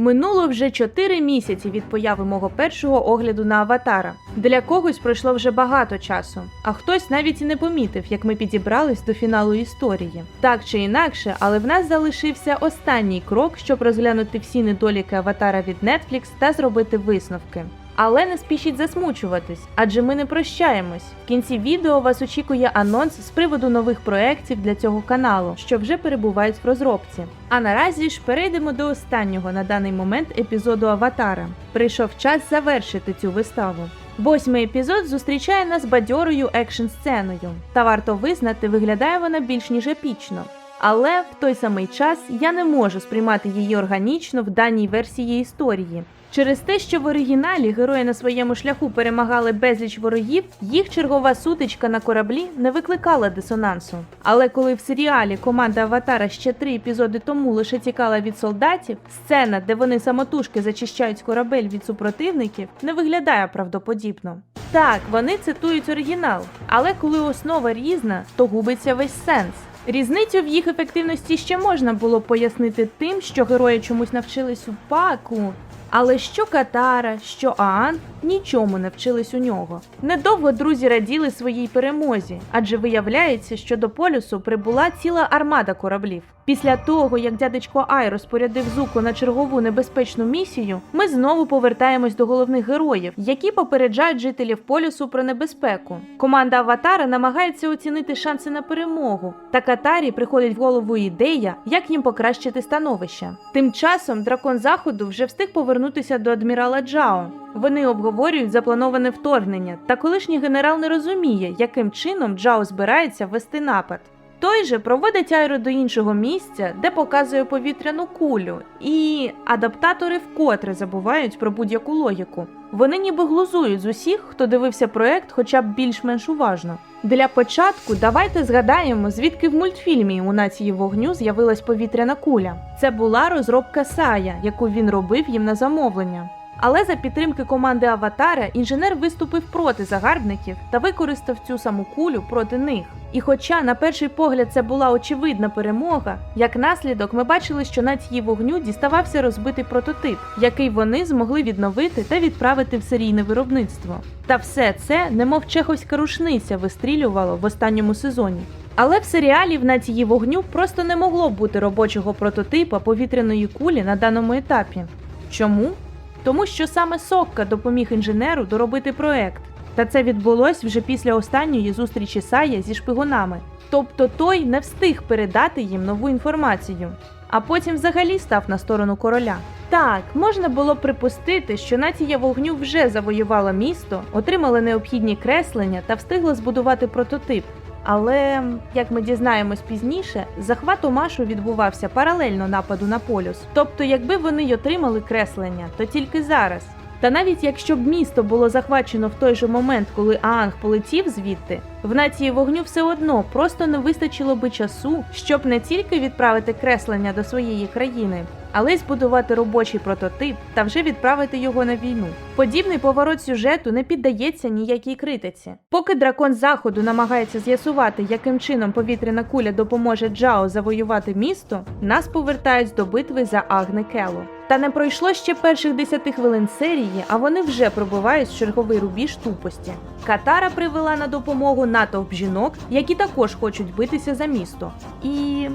Минуло вже 4 місяці від появи мого першого огляду на аватара. Для когось пройшло вже багато часу, а хтось навіть і не помітив, як ми підібрались до фіналу історії. Так чи інакше, але в нас залишився останній крок, щоб розглянути всі недоліки аватара від Netflix та зробити висновки. Але не спішіть засмучуватись, адже ми не прощаємось. В кінці відео вас очікує анонс з приводу нових проєктів для цього каналу, що вже перебувають в розробці. А наразі ж перейдемо до останнього на даний момент епізоду Аватара. Прийшов час завершити цю виставу. Восьмий епізод зустрічає нас бадьорою екшн сценою, та варто визнати, виглядає вона більш ніж епічно. Але в той самий час я не можу сприймати її органічно в даній версії історії. Через те, що в оригіналі герої на своєму шляху перемагали безліч ворогів, їх чергова сутичка на кораблі не викликала дисонансу. Але коли в серіалі команда Аватара ще три епізоди тому лише тікала від солдатів, сцена, де вони самотужки зачищають корабель від супротивників, не виглядає правдоподібно. Так, вони цитують оригінал, але коли основа різна, то губиться весь сенс. Різницю в їх ефективності ще можна було пояснити тим, що герої чомусь навчились у паку. Але що Катара, що Аан нічому не вчились у нього. Недовго друзі раділи своїй перемозі, адже виявляється, що до полюсу прибула ціла армада кораблів. Після того, як дядечко Ай розпорядив Зуко на чергову небезпечну місію, ми знову повертаємось до головних героїв, які попереджають жителів полюсу про небезпеку. Команда Аватара намагається оцінити шанси на перемогу, та Катарі приходить в голову ідея, як їм покращити становище. Тим часом дракон заходу вже встиг повернутися до адмірала Джао. Вони обговорюють заплановане вторгнення, та колишній генерал не розуміє, яким чином Джао збирається вести напад. Той же проводить Айро до іншого місця, де показує повітряну кулю, і адаптатори вкотре забувають про будь-яку логіку. Вони ніби глузують з усіх, хто дивився проект хоча б більш-менш уважно. Для початку давайте згадаємо, звідки в мультфільмі у нації вогню з'явилась повітряна куля. Це була розробка Сая, яку він робив їм на замовлення. Але за підтримки команди Аватара інженер виступив проти загарбників та використав цю саму кулю проти них. І хоча на перший погляд це була очевидна перемога, як наслідок ми бачили, що на нації вогню діставався розбитий прототип, який вони змогли відновити та відправити в серійне виробництво. Та все це, немов чеховська рушниця, вистрілювало в останньому сезоні. Але в серіалі в нації вогню просто не могло бути робочого прототипа повітряної кулі на даному етапі. Чому? Тому що саме Сокка допоміг інженеру доробити проект. Та це відбулось вже після останньої зустрічі Сая зі шпигунами. Тобто той не встиг передати їм нову інформацію, а потім взагалі став на сторону короля. Так, можна було припустити, що нація вогню вже завоювала місто, отримала необхідні креслення та встигла збудувати прототип. Але, як ми дізнаємось пізніше, захват машу відбувався паралельно нападу на полюс. Тобто, якби вони й отримали креслення, то тільки зараз. Та навіть якщо б місто було захвачено в той же момент, коли Аанг полетів звідти, в нації вогню все одно просто не вистачило би часу, щоб не тільки відправити креслення до своєї країни, але й збудувати робочий прототип та вже відправити його на війну. Подібний поворот сюжету не піддається ніякій критиці. Поки дракон заходу намагається з'ясувати, яким чином повітряна куля допоможе Джао завоювати місто, нас повертають до битви за Агне Кело. Та не пройшло ще перших 10 хвилин серії, а вони вже пробивають черговий рубіж тупості. Катара привела на допомогу натовп жінок, які також хочуть битися за місто. І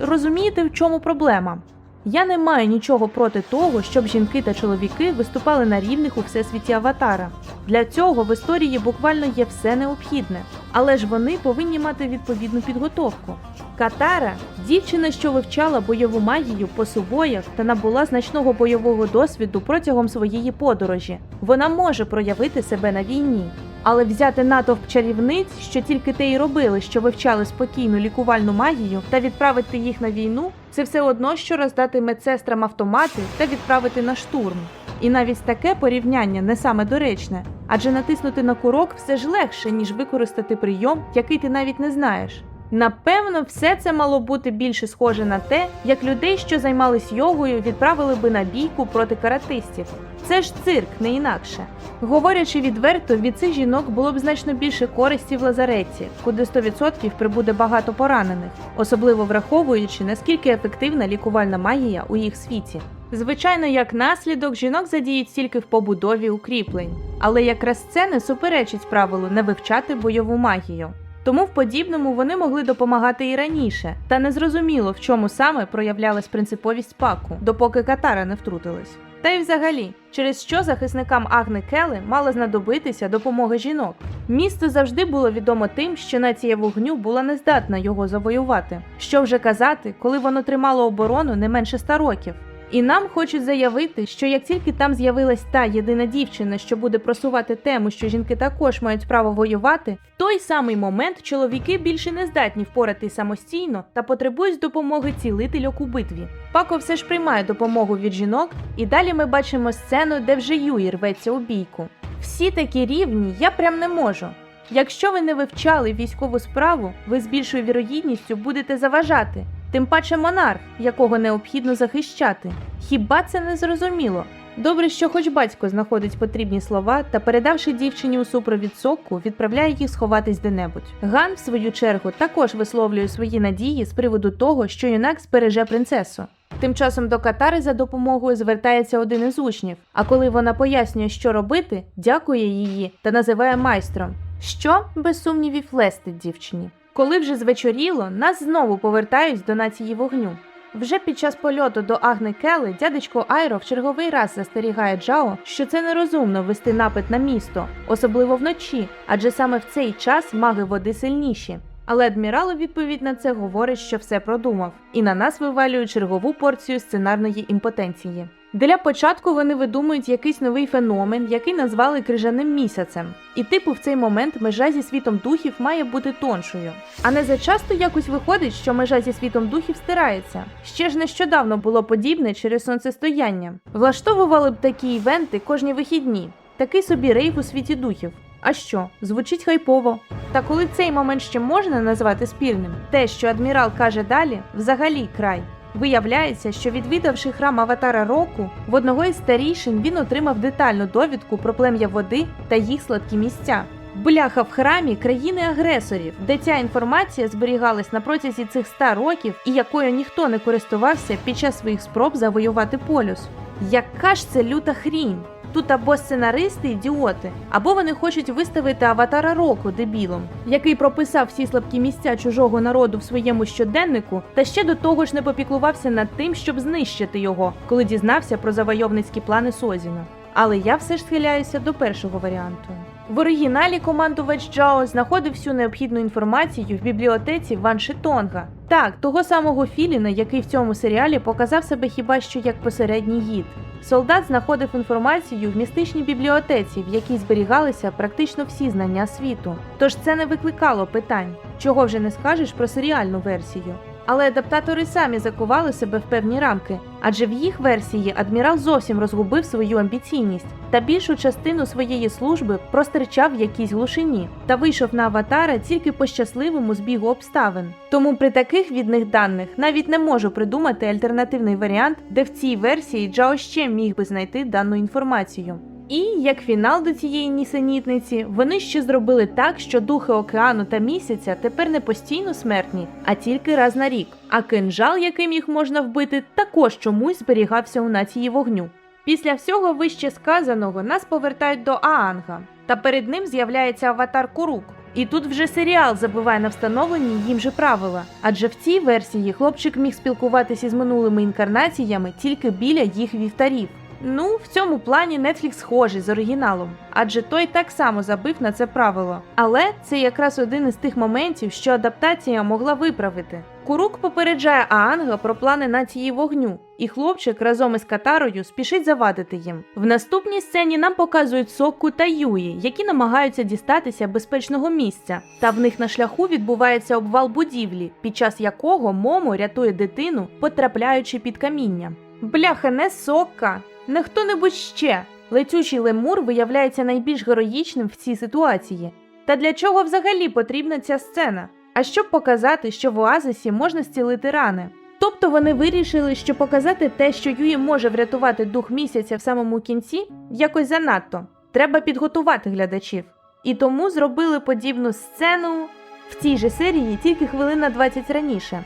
розумієте, в чому проблема? Я не маю нічого проти того, щоб жінки та чоловіки виступали на рівних у всесвіті аватара. Для цього в історії буквально є все необхідне, але ж вони повинні мати відповідну підготовку. Катара дівчина, що вивчала бойову магію по сувоях та набула значного бойового досвіду протягом своєї подорожі. Вона може проявити себе на війні. Але взяти натовп чарівниць, що тільки те й робили, що вивчали спокійну лікувальну магію, та відправити їх на війну, це все одно, що роздати медсестрам автомати та відправити на штурм. І навіть таке порівняння не саме доречне, адже натиснути на курок все ж легше, ніж використати прийом, який ти навіть не знаєш. Напевно, все це мало бути більше схоже на те, як людей, що займались йогою, відправили би на бійку проти каратистів. Це ж цирк, не інакше. Говорячи відверто, від цих жінок було б значно більше користі в лазареті, куди 100% прибуде багато поранених, особливо враховуючи, наскільки ефективна лікувальна магія у їх світі. Звичайно, як наслідок, жінок задіють тільки в побудові укріплень, але якраз це не суперечить правилу не вивчати бойову магію. Тому в подібному вони могли допомагати і раніше, та незрозуміло, в чому саме проявлялась принциповість паку, допоки Катара не втрутилась. Та й взагалі, через що захисникам Агни Кели мала знадобитися допомога жінок. Місто завжди було відомо тим, що нація вогню була не здатна його завоювати. Що вже казати, коли воно тримало оборону не менше ста років. І нам хочуть заявити, що як тільки там з'явилась та єдина дівчина, що буде просувати тему, що жінки також мають право воювати, в той самий момент чоловіки більше не здатні впоратись самостійно та потребують допомоги цілительок у битві. Пако все ж приймає допомогу від жінок, і далі ми бачимо сцену, де вже Юї рветься у бійку. Всі такі рівні я прям не можу. Якщо ви не вивчали військову справу, ви з більшою вірогідністю будете заважати. Тим паче монарх, якого необхідно захищати. Хіба це не зрозуміло? Добре, що хоч батько знаходить потрібні слова та, передавши дівчині у супровід соку, відправляє їх сховатись де-небудь. Ган, в свою чергу, також висловлює свої надії з приводу того, що юнак збереже принцесу. Тим часом до Катари за допомогою звертається один із учнів, а коли вона пояснює, що робити, дякує її та називає майстром, що, без сумнівів, лестить дівчині. Коли вже звечоріло, нас знову повертають до нації вогню. Вже під час польоту до Агни Кели дядечко Айро в черговий раз застерігає Джао, що це нерозумно вести напад на місто, особливо вночі, адже саме в цей час маги води сильніші. Але адмірал у відповідь на це говорить, що все продумав, і на нас вивалюють чергову порцію сценарної імпотенції. Для початку вони видумують якийсь новий феномен, який назвали крижаним місяцем. І типу в цей момент межа зі світом духів має бути тоншою. А не зачасто якось виходить, що межа зі світом духів стирається. Ще ж нещодавно було подібне через сонцестояння. Влаштовували б такі івенти кожні вихідні, такий собі рейв у світі духів. А що, звучить хайпово. Та коли цей момент ще можна назвати спільним, те, що адмірал каже далі, взагалі край. Виявляється, що відвідавши храм Аватара Року, в одного із старішин він отримав детальну довідку про плем'я води та їх сладкі місця. Бляха в храмі країни-агресорів, де ця інформація зберігалась на протязі цих ста років і якою ніхто не користувався під час своїх спроб завоювати полюс. Яка ж це люта хрінь? Тут або сценаристи ідіоти, або вони хочуть виставити аватара року дебілом, який прописав всі слабкі місця чужого народу в своєму щоденнику, та ще до того ж не попіклувався над тим, щоб знищити його, коли дізнався про завойовницькі плани Созіна. Але я все ж схиляюся до першого варіанту. В оригіналі командувач Джао знаходив всю необхідну інформацію в бібліотеці Ван Шитонга. Так, того самого Філіна, який в цьому серіалі показав себе хіба що як посередній гід. Солдат знаходив інформацію в містичній бібліотеці, в якій зберігалися практично всі знання світу. Тож це не викликало питань, чого вже не скажеш про серіальну версію. Але адаптатори самі закували себе в певні рамки, адже в їх версії адмірал зовсім розгубив свою амбіційність та більшу частину своєї служби простирчав в якійсь глушині та вийшов на аватара тільки по щасливому збігу обставин. Тому при таких відних даних навіть не можу придумати альтернативний варіант, де в цій версії Джао ще міг би знайти дану інформацію. І як фінал до цієї нісенітниці, вони ще зробили так, що духи океану та місяця тепер не постійно смертні, а тільки раз на рік. А кинжал, яким їх можна вбити, також чомусь зберігався у нації вогню. Після всього вище сказаного нас повертають до Аанга, та перед ним з'являється аватар Курук. І тут вже серіал забиває на встановлені їм же правила, адже в цій версії хлопчик міг спілкуватися з минулими інкарнаціями тільки біля їх вівтарів. Ну, в цьому плані Netflix схожий з оригіналом, адже той так само забив на це правило. Але це якраз один із тих моментів, що адаптація могла виправити. Курук попереджає Аанга про плани нації вогню, і хлопчик разом із Катарою спішить завадити їм. В наступній сцені нам показують Сокку та Юї, які намагаються дістатися безпечного місця, та в них на шляху відбувається обвал будівлі, під час якого Момо рятує дитину, потрапляючи під каміння. Бляха, не Сокка, не хто-небудь ще. Летючий лемур виявляється найбільш героїчним в цій ситуації. Та для чого взагалі потрібна ця сцена? А щоб показати, що в оазисі можна зцілити рани. Тобто вони вирішили, що показати те, що Юї може врятувати дух місяця в самому кінці, якось занадто. Треба підготувати глядачів. І тому зробили подібну сцену в цій же серії тільки хвилина 20 раніше.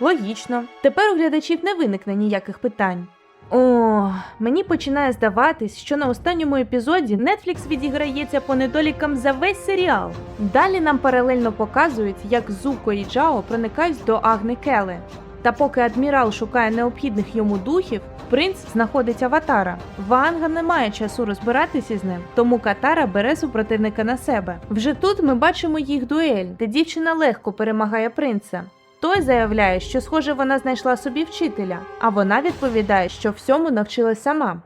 Логічно, тепер у глядачів не виникне ніяких питань. О, мені починає здаватись, що на останньому епізоді Netflix відіграється по недолікам за весь серіал. Далі нам паралельно показують, як Зуко і Джао проникають до Агни Келе. Та поки адмірал шукає необхідних йому духів, принц знаходить аватара. Ванга не має часу розбиратися з ним, тому Катара бере супротивника на себе. Вже тут ми бачимо їх дуель, де дівчина легко перемагає принца. Той заявляє, що схоже вона знайшла собі вчителя, а вона відповідає, що всьому навчилась сама.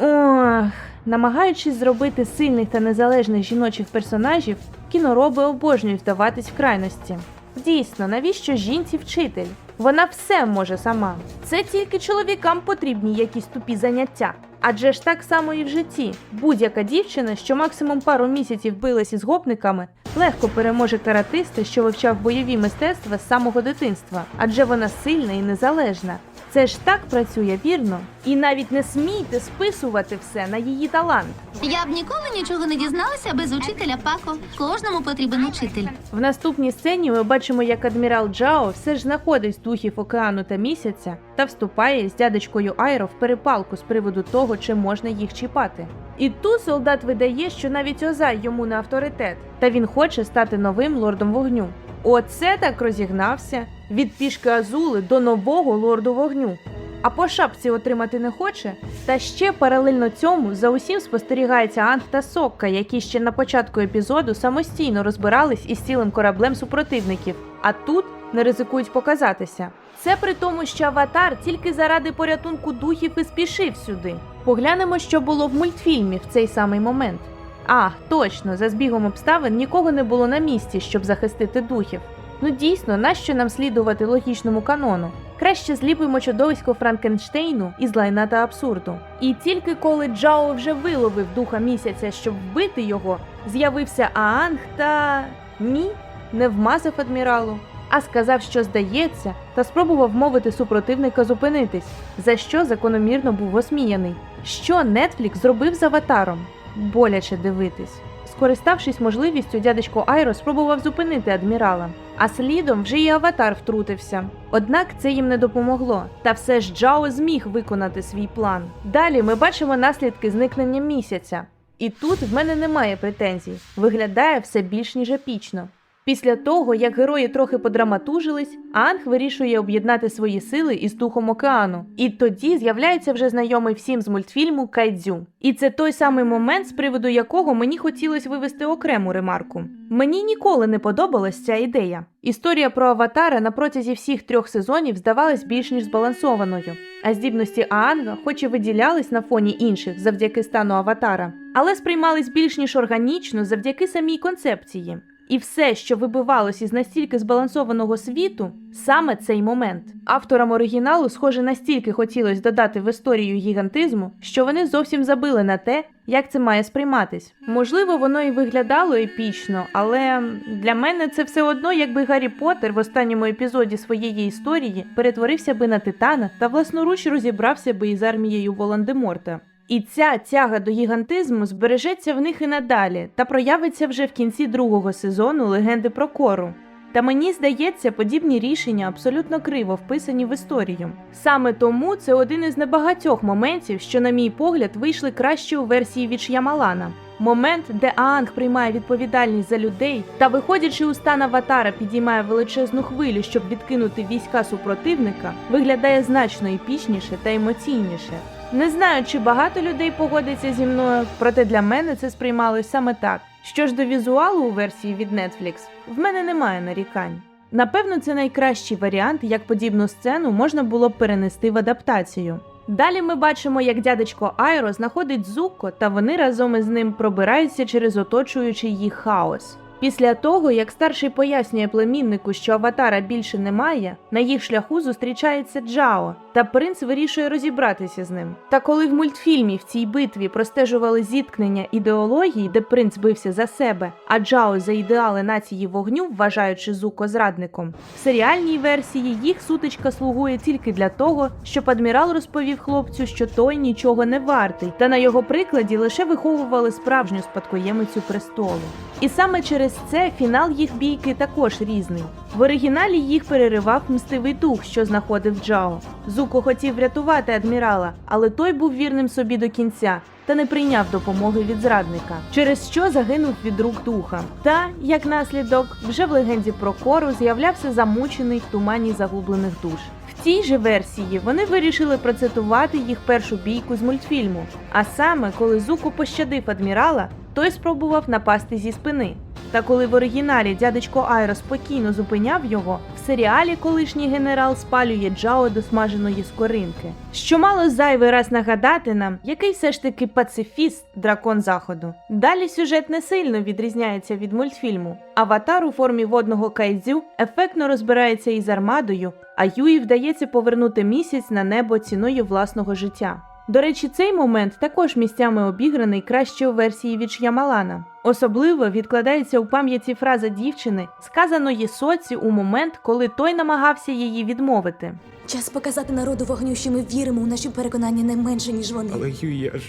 Ох, намагаючись зробити сильних та незалежних жіночих персонажів, кінороби обожнюють вдаватись в крайності. Дійсно, навіщо жінці вчитель? Вона все може сама. Це тільки чоловікам потрібні якісь тупі заняття. Адже ж так само і в житті. Будь-яка дівчина, що максимум пару місяців билась із гопниками, легко переможе каратиста, що вивчав бойові мистецтва з самого дитинства, адже вона сильна і незалежна. Це ж так працює вірно. І навіть не смійте списувати все на її талант. Я б ніколи нічого не дізналася без учителя Пако. Кожному потрібен учитель. В наступній сцені ми бачимо, як адмірал Джао все ж знаходить духів океану та місяця та вступає з дядечкою Айро в перепалку з приводу того, чи можна їх чіпати. І тут солдат видає, що навіть Озай йому не авторитет, та він хоче стати новим лордом вогню. Оце так розігнався від пішки Азули до нового лорду вогню. А по шапці отримати не хоче. Та ще паралельно цьому за усім спостерігається Анг та Сокка, які ще на початку епізоду самостійно розбирались із цілим кораблем супротивників, а тут не ризикують показатися. Це при тому, що аватар тільки заради порятунку духів і спішив сюди. Поглянемо, що було в мультфільмі в цей самий момент. А, точно, за збігом обставин нікого не було на місці, щоб захистити духів. Ну дійсно, нащо нам слідувати логічному канону? Краще зліпимо чудовисько Франкенштейну із лайна та абсурду. І тільки коли Джао вже виловив духа місяця, щоб вбити його, з'явився Аанг та ні, не вмазав адміралу, а сказав, що здається, та спробував вмовити супротивника зупинитись, за що закономірно був осміяний. Що Netflix зробив з аватаром? Боляче дивитись. Скориставшись можливістю, дядечко Айро спробував зупинити адмірала, а слідом вже і аватар втрутився. Однак це їм не допомогло, та все ж Джао зміг виконати свій план. Далі ми бачимо наслідки зникнення місяця. І тут в мене немає претензій. Виглядає все більш ніж епічно. Після того, як герої трохи подраматужились, Анг вирішує об'єднати свої сили із духом океану. І тоді з'являється вже знайомий всім з мультфільму Кайдзю. І це той самий момент, з приводу якого мені хотілося вивести окрему ремарку. Мені ніколи не подобалась ця ідея. Історія про аватара на протязі всіх трьох сезонів здавалась більш ніж збалансованою. А здібності Аанга, хоч і виділялись на фоні інших завдяки стану аватара, але сприймались більш ніж органічно завдяки самій концепції. І все, що вибивалось із настільки збалансованого світу, саме цей момент. Авторам оригіналу, схоже, настільки хотілося додати в історію гігантизму, що вони зовсім забили на те, як це має сприйматись. Можливо, воно і виглядало епічно, але для мене це все одно, якби Гаррі Поттер в останньому епізоді своєї історії перетворився би на титана та власноруч розібрався би із армією Волан-де-Морта. І ця тяга до гігантизму збережеться в них і надалі та проявиться вже в кінці другого сезону легенди про кору. Та мені здається, подібні рішення абсолютно криво вписані в історію. Саме тому це один із небагатьох моментів, що, на мій погляд, вийшли краще у версії від Ш'ямалана. Момент, де Аанг приймає відповідальність за людей та, виходячи у стан аватара, підіймає величезну хвилю, щоб відкинути війська супротивника, виглядає значно епічніше та емоційніше. Не знаю, чи багато людей погодиться зі мною, проте для мене це сприймалось саме так. Що ж до візуалу у версії від Netflix, в мене немає нарікань. Напевно, це найкращий варіант, як подібну сцену можна було б перенести в адаптацію. Далі ми бачимо, як дядечко Айро знаходить Зуко, та вони разом із ним пробираються через оточуючий їх хаос. Після того, як старший пояснює племіннику, що аватара більше немає, на їх шляху зустрічається Джао, та принц вирішує розібратися з ним. Та коли в мультфільмі в цій битві простежували зіткнення ідеології, де принц бився за себе, а Джао за ідеали нації вогню, вважаючи Зуко зрадником, в серіальній версії їх сутичка слугує тільки для того, щоб адмірал розповів хлопцю, що той нічого не вартий, та на його прикладі лише виховували справжню спадкоємицю престолу. І саме через це фінал їх бійки також різний. В оригіналі їх переривав мстивий дух, що знаходив Джао. Зуко хотів врятувати адмірала, але той був вірним собі до кінця та не прийняв допомоги від зрадника, через що загинув від рук духа. Та, як наслідок, вже в легенді про Кору з'являвся замучений в тумані загублених душ. В цій же версії вони вирішили процитувати їх першу бійку з мультфільму. А саме, коли Зуко пощадив адмірала, той спробував напасти зі спини. Та коли в оригіналі дядечко Айро спокійно зупиняв його, в серіалі колишній генерал спалює Джао до смаженої скоринки. Що мало зайвий раз нагадати нам, який все ж таки пацифіст дракон заходу. Далі сюжет не сильно відрізняється від мультфільму. Аватар у формі водного кайдзю ефектно розбирається із армадою, а Юї вдається повернути місяць на небо ціною власного життя. До речі, цей момент також місцями обіграний краще у версії від Ш'ямалана. Особливо відкладається у пам'яті фраза дівчини, сказаної соці у момент, коли той намагався її відмовити. Час показати народу вогню, що ми віримо у наші переконання не менше, ніж вони. Але я ж.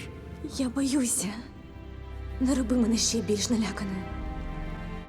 Я боюся. Не роби мене ще більш наляканою.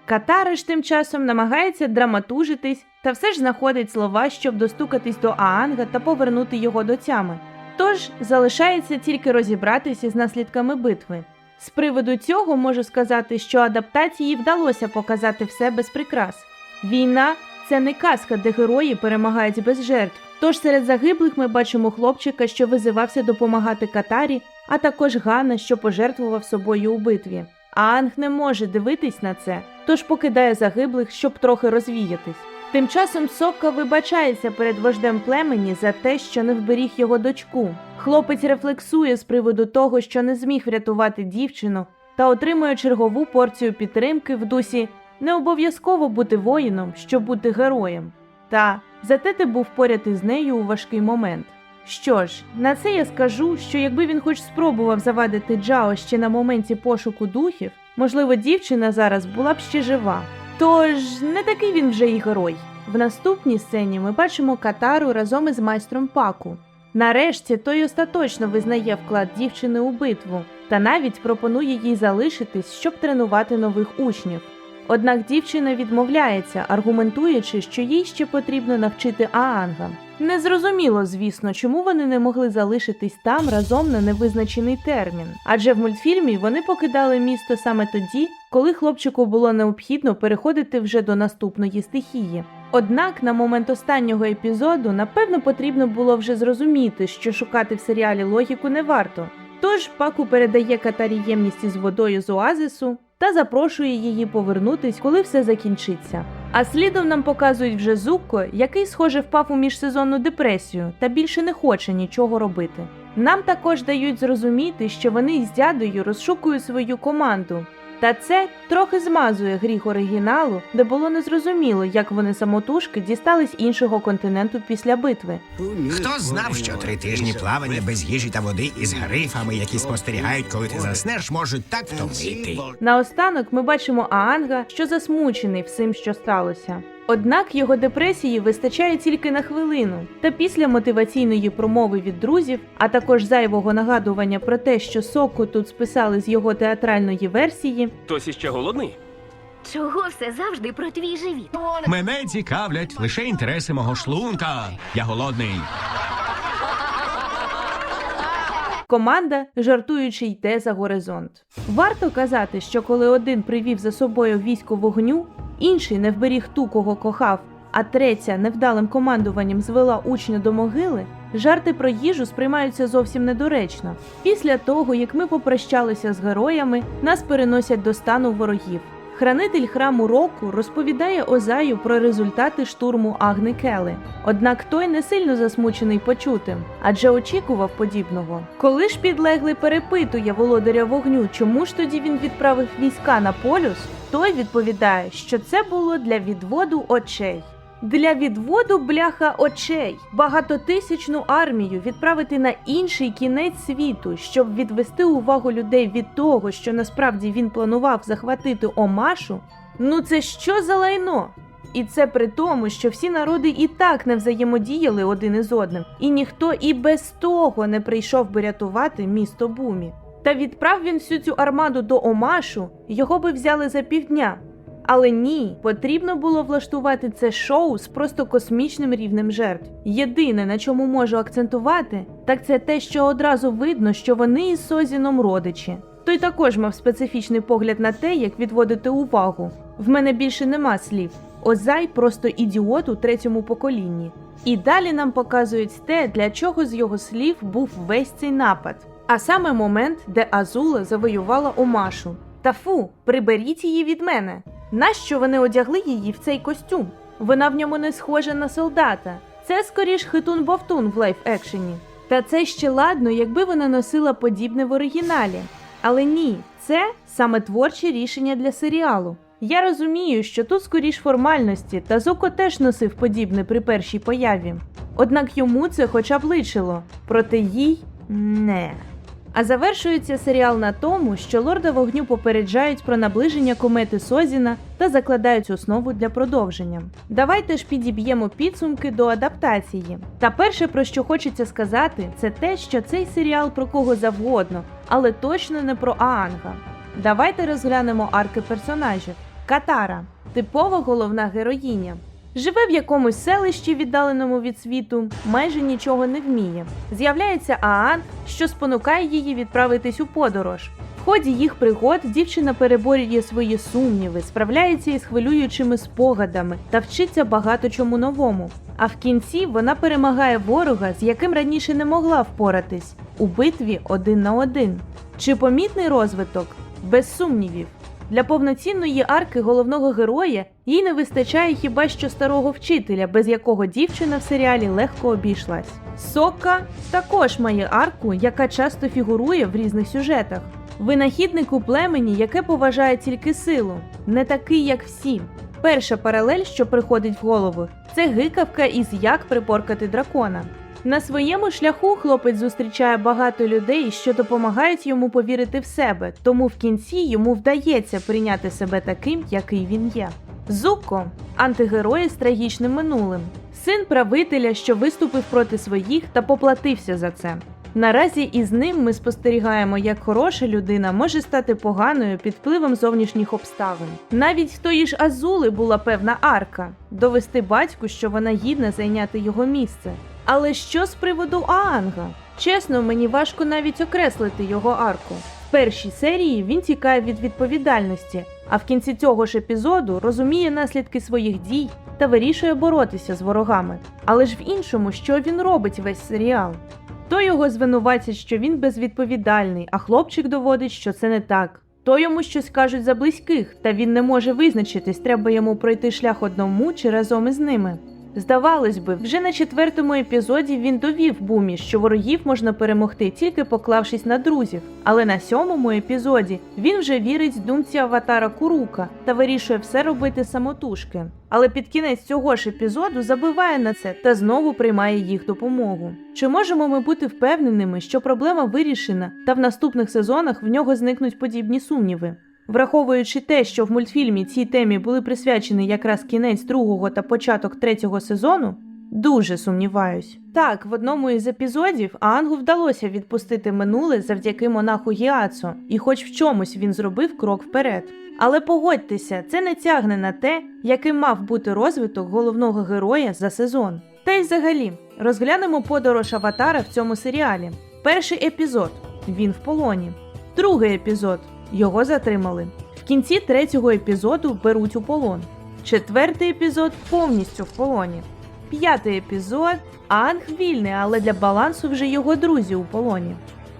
Катара ж тим часом намагається драматужитись та все ж знаходить слова, щоб достукатись до Аанга та повернути його до тями. Тож залишається тільки розібратися з наслідками битви. З приводу цього можу сказати, що адаптації вдалося показати все без прикрас. Війна це не казка, де герої перемагають без жертв. Тож серед загиблих ми бачимо хлопчика, що визивався допомагати Катарі, а також Гана, що пожертвував собою у битві. А Анг не може дивитись на це, тож покидає загиблих, щоб трохи розвіятись. Тим часом Сокка вибачається перед вождем племені за те, що не вберіг його дочку. Хлопець рефлексує з приводу того, що не зміг врятувати дівчину, та отримує чергову порцію підтримки в дусі не обов'язково бути воїном, щоб бути героєм. Та зате ти був поряд із нею у важкий момент. Що ж, на це я скажу, що якби він хоч спробував завадити Джао ще на моменті пошуку духів, можливо, дівчина зараз була б ще жива. Тож не такий він вже й герой. В наступній сцені ми бачимо Катару разом із майстром Паку. Нарешті той остаточно визнає вклад дівчини у битву та навіть пропонує їй залишитись, щоб тренувати нових учнів. Однак дівчина відмовляється, аргументуючи, що їй ще потрібно навчити Аанга. Незрозуміло, звісно, чому вони не могли залишитись там разом на невизначений термін, адже в мультфільмі вони покидали місто саме тоді, коли хлопчику було необхідно переходити вже до наступної стихії. Однак на момент останнього епізоду, напевно, потрібно було вже зрозуміти, що шукати в серіалі логіку не варто. Тож Паку передає Катарі ємність із водою з оазису та запрошує її повернутись, коли все закінчиться. А слідом нам показують вже Зукко, який, схоже, впав у міжсезонну депресію та більше не хоче нічого робити. Нам також дають зрозуміти, що вони із дядою розшукують свою команду. Та це трохи змазує гріх оригіналу, де було незрозуміло, як вони самотужки дістались іншого континенту після битви. Хто знав, що три тижні плавання без їжі та води із грифами, які спостерігають, коли ти заснеш, можуть так втомити. Наостанок ми бачимо Аанга, що засмучений всім, що сталося. Однак його депресії вистачає тільки на хвилину, та після мотиваційної промови від друзів, а також зайвого нагадування про те, що соку тут списали з його театральної версії, Хтось іще голодний? Чого все завжди про твій живіт? Мене цікавлять лише інтереси мого шлунка. Я голодний. команда, жартуючи, йде за горизонт. Варто казати, що коли один привів за собою військо вогню, інший не вберіг ту, кого кохав, а третя невдалим командуванням звела учня до могили, жарти про їжу сприймаються зовсім недоречно. Після того, як ми попрощалися з героями, нас переносять до стану ворогів. Хранитель храму року розповідає Озаю про результати штурму Агни Кели. Однак той не сильно засмучений почутим, адже очікував подібного. Коли ж підлеглий перепитує володаря вогню, чому ж тоді він відправив війська на полюс, той відповідає, що це було для відводу очей. Для відводу бляха очей багатотисячну армію відправити на інший кінець світу, щоб відвести увагу людей від того, що насправді він планував захватити Омашу. Ну це що за лайно? І це при тому, що всі народи і так не взаємодіяли один із одним, і ніхто і без того не прийшов би рятувати місто Бумі. Та відправ він всю цю армаду до Омашу, його би взяли за півдня. Але ні, потрібно було влаштувати це шоу з просто космічним рівнем жертв. Єдине, на чому можу акцентувати, так це те, що одразу видно, що вони із Созіном родичі. Той також мав специфічний погляд на те, як відводити увагу. В мене більше нема слів. Озай просто ідіот у третьому поколінні. І далі нам показують те, для чого з його слів був весь цей напад. А саме момент, де Азула завоювала Омашу. Та фу, приберіть її від мене. Нащо вони одягли її в цей костюм? Вона в ньому не схожа на солдата. Це скоріш хитун-бовтун в лайф екшені. Та це ще ладно, якби вона носила подібне в оригіналі. Але ні, це саме творче рішення для серіалу. Я розумію, що тут скоріш формальності, та Зуко теж носив подібне при першій появі. Однак йому це хоча б личило, проте їй не. А завершується серіал на тому, що лорда вогню попереджають про наближення комети Созіна та закладають основу для продовження. Давайте ж підіб'ємо підсумки до адаптації. Та перше, про що хочеться сказати, це те, що цей серіал про кого завгодно, але точно не про Аанга. Давайте розглянемо арки персонажів. Катара типова головна героїня. Живе в якомусь селищі, віддаленому від світу, майже нічого не вміє. З'являється Аан, що спонукає її відправитись у подорож. В ході їх пригод дівчина переборює свої сумніви, справляється із хвилюючими спогадами та вчиться багато чому новому. А в кінці вона перемагає ворога, з яким раніше не могла впоратись у битві один на один. Чи помітний розвиток? Без сумнівів. Для повноцінної арки головного героя їй не вистачає хіба що старого вчителя, без якого дівчина в серіалі легко обійшлась. Сока також має арку, яка часто фігурує в різних сюжетах. Винахідник у племені, яке поважає тільки силу, не такий, як всі. Перша паралель, що приходить в голову, це гикавка із як припоркати дракона. На своєму шляху хлопець зустрічає багато людей, що допомагають йому повірити в себе, тому в кінці йому вдається прийняти себе таким, який він є. Зуко антигерой з трагічним минулим, син правителя, що виступив проти своїх та поплатився за це. Наразі із ним ми спостерігаємо, як хороша людина може стати поганою під впливом зовнішніх обставин. Навіть в тої ж Азули була певна арка довести батьку, що вона гідна зайняти його місце. Але що з приводу Аанга? Чесно, мені важко навіть окреслити його арку. В першій серії він тікає від відповідальності, а в кінці цього ж епізоду розуміє наслідки своїх дій та вирішує боротися з ворогами. Але ж в іншому, що він робить весь серіал? То його звинуватять, що він безвідповідальний, а хлопчик доводить, що це не так. То йому щось кажуть за близьких, та він не може визначитись, треба йому пройти шлях одному чи разом із ними. Здавалось би, вже на четвертому епізоді він довів Бумі, що ворогів можна перемогти тільки поклавшись на друзів. Але на сьомому епізоді він вже вірить думці аватара Курука та вирішує все робити самотужки. Але під кінець цього ж епізоду забиває на це та знову приймає їх допомогу. Чи можемо ми бути впевненими, що проблема вирішена, та в наступних сезонах в нього зникнуть подібні сумніви? Враховуючи те, що в мультфільмі цій темі були присвячені якраз кінець другого та початок третього сезону, дуже сумніваюсь. Так, в одному із епізодів Аангу вдалося відпустити минуле завдяки монаху Гіацу, і хоч в чомусь він зробив крок вперед. Але погодьтеся, це не тягне на те, яким мав бути розвиток головного героя за сезон. Та й взагалі, розглянемо подорож аватара в цьому серіалі. Перший епізод він в полоні. Другий епізод його затримали. В кінці третього епізоду беруть у полон. Четвертий епізод повністю в полоні. П'ятий епізод Анг вільний, але для балансу вже його друзі у полоні.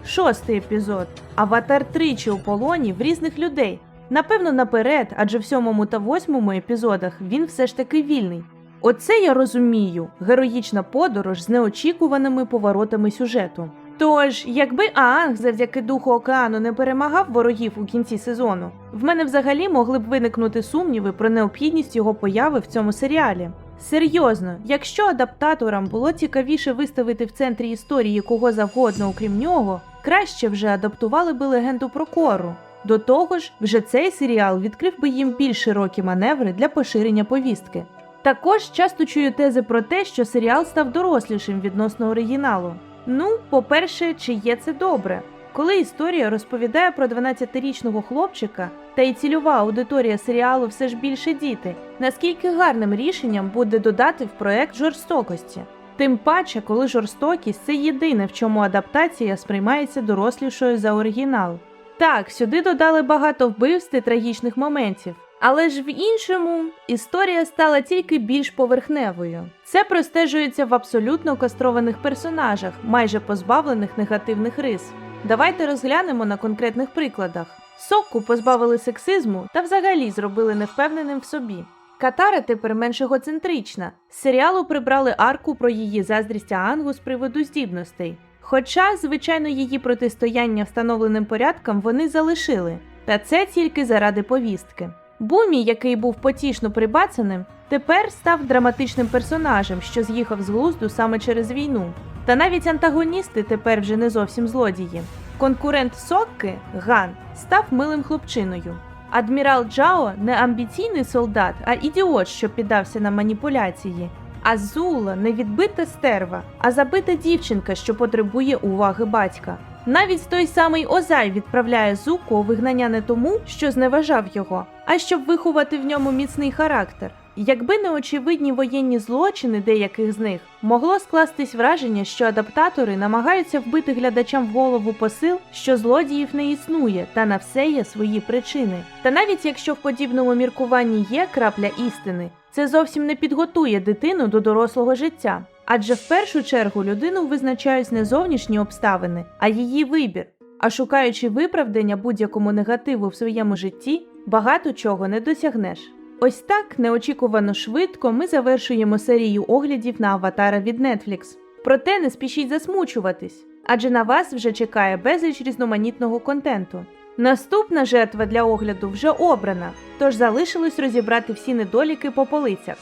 Шостий епізод Аватар тричі у полоні в різних людей. Напевно, наперед, адже в сьомому та восьмому епізодах він все ж таки вільний. Оце я розумію героїчна подорож з неочікуваними поворотами сюжету. Тож, якби Аанг завдяки духу океану не перемагав ворогів у кінці сезону, в мене взагалі могли б виникнути сумніви про необхідність його появи в цьому серіалі. Серйозно, якщо адаптаторам було цікавіше виставити в центрі історії кого завгодно, окрім нього, краще вже адаптували би легенду про Кору. До того ж, вже цей серіал відкрив би їм більш широкі маневри для поширення повістки. Також часто чую тези про те, що серіал став дорослішим відносно оригіналу. Ну, по-перше, чи є це добре? коли історія розповідає про 12-річного хлопчика, та й цільова аудиторія серіалу все ж більше діти, наскільки гарним рішенням буде додати в проект жорстокості. Тим паче, коли жорстокість це єдине, в чому адаптація сприймається дорослішою за оригінал. Так, сюди додали багато вбивств і трагічних моментів. Але ж в іншому історія стала тільки більш поверхневою. Це простежується в абсолютно кастрованих персонажах, майже позбавлених негативних рис. Давайте розглянемо на конкретних прикладах. Сокку позбавили сексизму та взагалі зробили невпевненим в собі. Катара тепер менш егоцентрична. З серіалу прибрали арку про її заздрість Аангу з приводу здібностей. Хоча, звичайно, її протистояння встановленим порядкам вони залишили, та це тільки заради повістки. Бумі, який був потішно прибацаним, тепер став драматичним персонажем, що з'їхав з глузду саме через війну. Та навіть антагоністи тепер вже не зовсім злодії. Конкурент Сокки, Ган, став милим хлопчиною. Адмірал Джао не амбіційний солдат, а ідіот, що піддався на маніпуляції. А Зула не відбита стерва, а забита дівчинка, що потребує уваги батька. Навіть той самий Озай відправляє Зуку вигнання не тому, що зневажав його, а щоб виховати в ньому міцний характер. Якби не очевидні воєнні злочини деяких з них, могло скластись враження, що адаптатори намагаються вбити глядачам в голову посил, що злодіїв не існує, та на все є свої причини. Та навіть якщо в подібному міркуванні є крапля істини, це зовсім не підготує дитину до дорослого життя. Адже в першу чергу людину визначають не зовнішні обставини, а її вибір. А шукаючи виправдання будь-якому негативу в своєму житті, багато чого не досягнеш. Ось так неочікувано швидко ми завершуємо серію оглядів на аватара від Netflix. Проте не спішіть засмучуватись, адже на вас вже чекає безліч різноманітного контенту. Наступна жертва для огляду вже обрана, тож залишилось розібрати всі недоліки по полицях.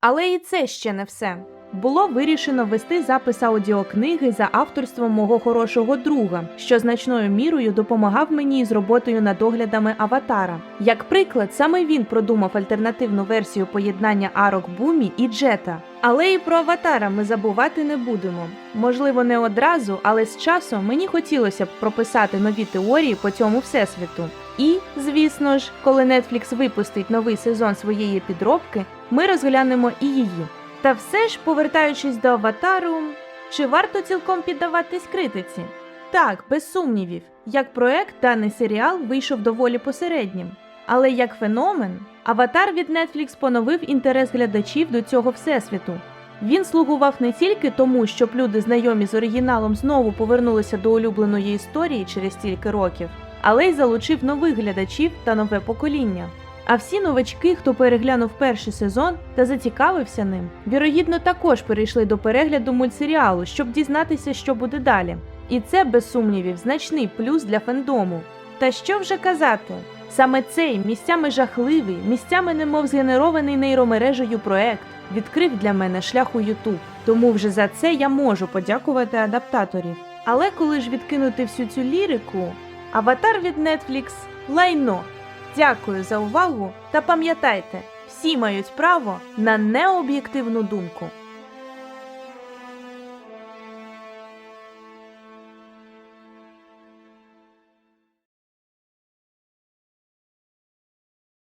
Але і це ще не все. Було вирішено вести запис аудіокниги за авторством мого хорошого друга, що значною мірою допомагав мені з роботою над оглядами аватара. Як приклад, саме він продумав альтернативну версію поєднання арок Бумі і Джета. Але і про аватара ми забувати не будемо. Можливо, не одразу, але з часом мені хотілося б прописати нові теорії по цьому всесвіту. І, звісно ж, коли Netflix випустить новий сезон своєї підробки, ми розглянемо і її. Та все ж, повертаючись до аватару, чи варто цілком піддаватись критиці? Так, без сумнівів, як проект, даний серіал вийшов доволі посереднім. Але як феномен, аватар від Netflix поновив інтерес глядачів до цього всесвіту. Він слугував не тільки тому, щоб люди, знайомі з оригіналом, знову повернулися до улюбленої історії через стільки років, але й залучив нових глядачів та нове покоління. А всі новачки, хто переглянув перший сезон та зацікавився ним, вірогідно також перейшли до перегляду мультсеріалу, щоб дізнатися, що буде далі. І це, без сумнівів, значний плюс для фендому. Та що вже казати? Саме цей місцями жахливий, місцями немов згенерований нейромережею проект відкрив для мене шлях у Ютуб. Тому вже за це я можу подякувати адаптаторів. Але коли ж відкинути всю цю лірику, аватар від Netflix – лайно. Дякую за увагу та пам'ятайте, всі мають право на необ'єктивну думку.